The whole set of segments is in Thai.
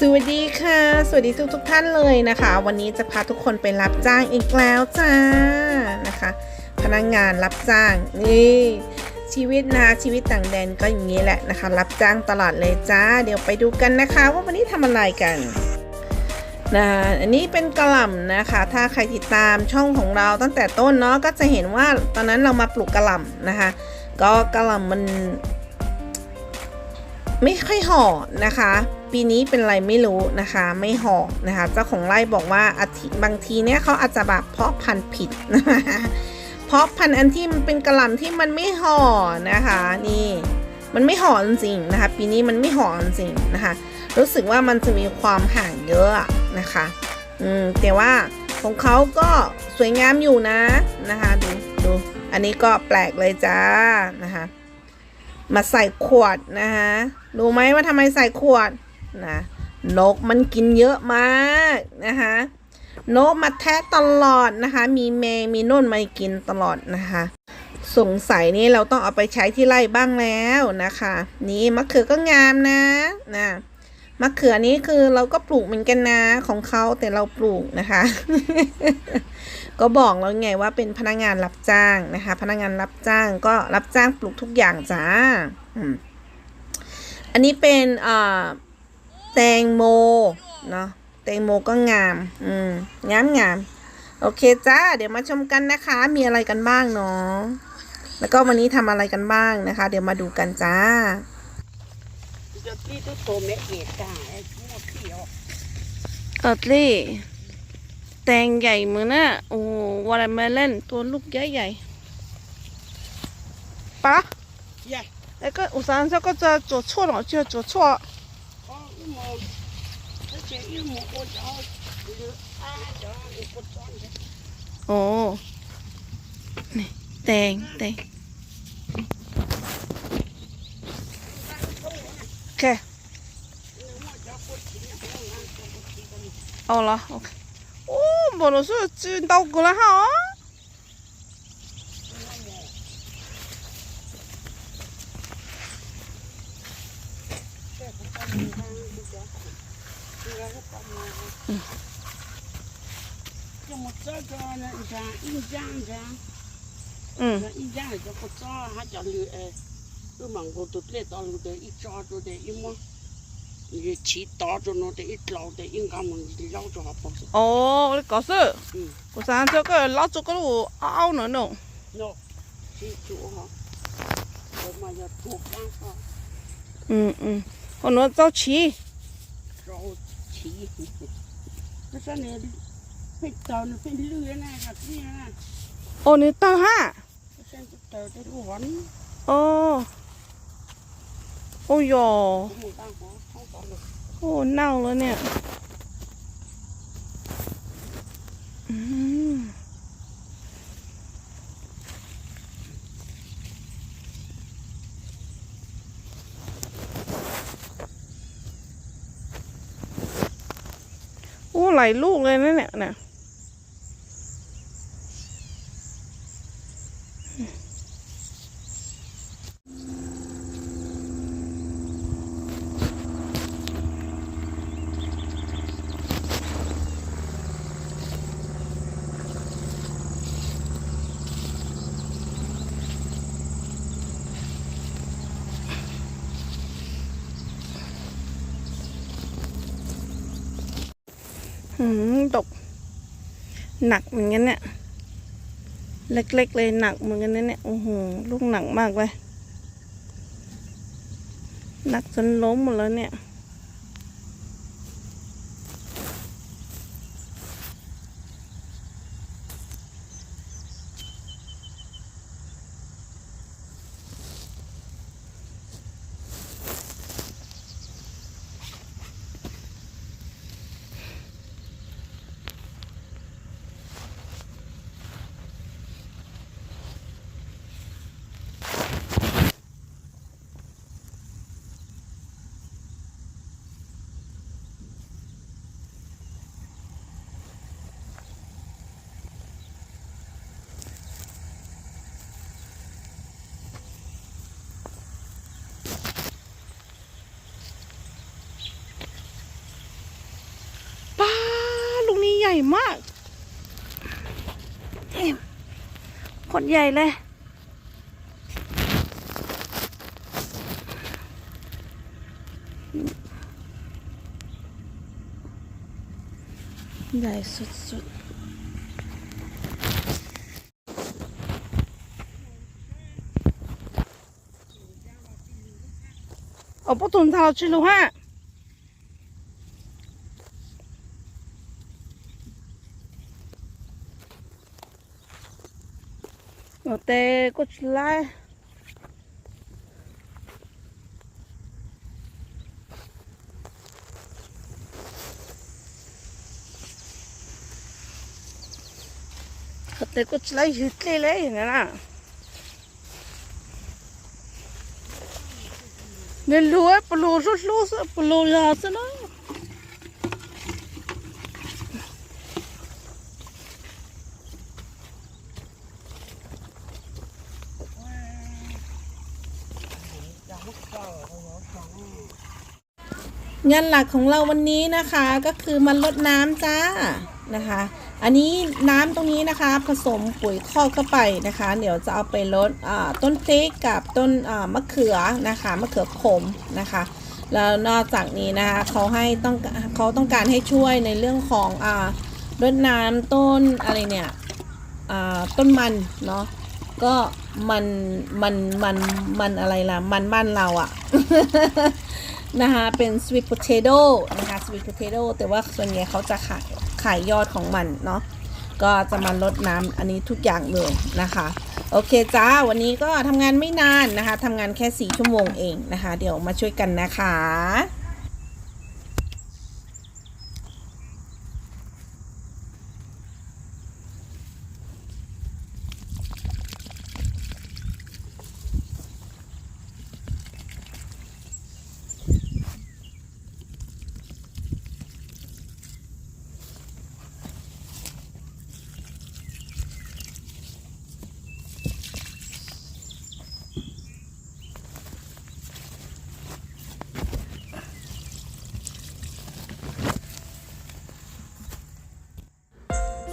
สวัสดีค่ะ สวัสดีทุกทุกท่านเลยนะคะ วันนี้จะพาทุกคนไปรับจ้างอีกแล้วจ้านะคะ พนักงานรับจ้างนี่ชีวิตนะชีวิตต่างแดนก็อย่างนี้แหละนะคะ รับจ้างตลอดเลยจ้า เดี๋ยวไปดูกันนะคะ ว่าวันนี้ทำอะไรกันนะอันนี้เป็นกระหล่ำนะคะ ถ้าใครติดตามช่องของเราตั้งแต่ต้นเนาะก็จะเห็นว่าตอนนั้นเรามาปลูกกระหล่ำนะคะ ก็กระหล่ำมัน ไม่ค่อยห่อนะคะ ปีนี้เป็นไรไม่รู้นะคะ ไม่ห่อนะคะ เจ้าของไร่บอกว่าอาทิบางทีเนี่ยเขาอาจจะแบบเพาะพันธุ์ผิดนะคะเพาะพันธุ์อันที่มันเป็นกระหล่ำที่มันไม่ห่อนะคะ นี่มันไม่ห่อจริงนะคะ ปีนี้มันไม่ห่อจริงนะคะ รู้สึกว่ามันจะมีความห่างเยอะอะนะคะอืมแต่ว่าของเขาก็สวยงามอยู่นะนะคะ ดูดูอันนี้ก็แปลกเลยจ้านะคะ มาใส่ขวดนะคะรู้ไหมว่าทำไมใส่ขวดนะนกมันกินเยอะมากนะคะนกมาแทะตลอดนะคะ มีแมงมีน่นมากินตลอดนะคะ สงสัยนี่เราต้องเอาไปใช้ที่ไร่บ้างแล้วนะคะ นี่มะเขือก็งามนะนะมะเขือนี้คือเราก็ปลูกเหมือนกันนะของเขาแต่เราปลูกนะคะ ก็บอกแล้วไงว่าเป็นพนักงานรับจ้างนะคะ พนักงานรับจ้างก็รับจ้างปลูกทุกอย่างจ้าอันนี้เป็นแตงโมเนาะแตงโมก็งาม อืมงามงามโอเคจ้า เดี๋ยวมาชมกันนะคะ มีอะไรกันบ้างเนาะแล้วก็วันนี้ทำอะไรกันบ้างนะคะ เดี๋ยวมาดูกันจ้าดอตลี่ แตงใหญ่เหมือนน่ะโอ้วอลเมลอนตัวลูกใหญ่ใหญ่ปะใหญ่แล้วก็อุซานเรรมก็จะจุดชั่วหรอเชื่อจดชั่วโอ้นี่แตงแตงโอเคเอาละโอเค 不能说去到过来哈。嗯。怎么这个呢？你看，一张张。嗯。như chỉ to cho nó để ít lâu để yên cảm mình thì lâu cho họ bỏ sự ồ cái có sự. Ừ. Có cái lâu cho cái lũ ao nữa nè nè chỉ chỗ hả rồi mà giờ thuộc đang ừ ừ. Còn nó rau chỉ rau chỉ nó sao này phải tàu phải lưới này cả cái này ồ nó tàu hả? Sao tàu cái lũ vắn โอ้ยโอ้เน่าแล้วเนี่ยโอ้ไหลลูกเลยนะเนี่ยเนี่ย หืมตก หนักเหมือนกันเนี่ย เล็กๆเลยหนักเหมือนกันนะเนี่ย โอ้โห ลูกหนักมากเลย หนักจนล้มหมดแล้วเนี่ย อ ญ่ มากเอ็มคนใหญ่เลย ใหญ่สุดๆ我不懂它去的话。 होते कुछ लाए होते कुछ लाई हिटली लाई है ना Nel lue, polo, polo, polo, polo, polo, polo, งานหลักของเราวันนี้นะคะก็คือมันลดน้ำจ้านะคะ อันนี้น้ำตรงนี้นะคะผสมปุ๋ยคอกเข้าไปนะคะ เดี๋ยวจะเอาไปลดต้นพริกกับต้นมะเขือนะคะมะเขือขมนะคะ แล้วนอกจากนี้นะคะเขาให้ต้องเขาต้องการให้ช่วยในเรื่องของอ่ารดน้ำต้นอะไรเนี่ยต้นมันเนาะก็มันมันมันมันอะไรล่ะมันบ้านเราอะ นะคะ เป็น sweet potato นะคะ sweet potato แต่ว่าส่วนใหญ่เขาจะขายขายยอดของมันเนาะก็จะมาลดน้ำอันนี้ทุกอย่างเลยนะคะ โอเคจ้า วันนี้ก็ทำงานไม่นานนะคะทำงานแค่สี่ชั่วโมงเองนะคะ เดี๋ยวมาช่วยกันนะคะ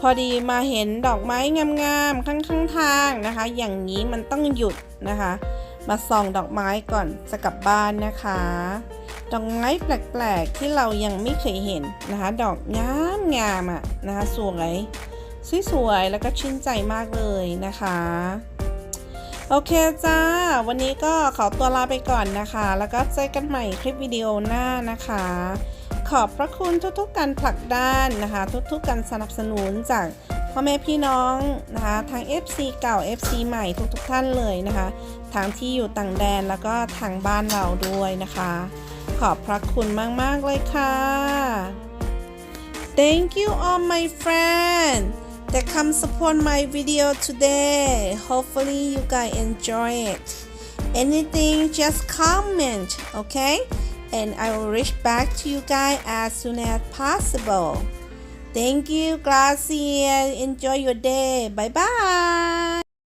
พอดีมาเห็นดอกไม้งามๆข้างๆทางนะคะ อย่างนี้มันต้องหยุดนะคะ มาส่องดอกไม้ก่อนจะกลับบ้านนะคะ ดอกไม้แปลกๆที่เรายังไม่เคยเห็นนะคะ ดอกงามงามๆอะนะคะสวยสวยๆแล้วก็ชื่นใจมากเลยนะคะโอเคจ้า วันนี้ก็ขอตัวลาไปก่อนนะคะ แล้วก็เจอกันใหม่คลิปวิดีโอหน้านะคะ ขอบพระคุณทุกๆ การผลักดันนะคะ ทุกๆ การสนับสนุนจากพ่อแม่พี่น้องนะคะทาง FC เก่า FC ใหม่ทุกๆท่านเลยนะคะทางที่อยู่ต่างแดนแล้วก็ทางบ้านเราด้วยนะคะ ขอบพระคุณมากๆเลยค่ะ Thank you all my friend that come support my video today. Hopefully you guys enjoy it. Anything just comment, okay? And I will reach back to you guys as soon as possible. Thank you, Gracia. Enjoy your day. Bye bye.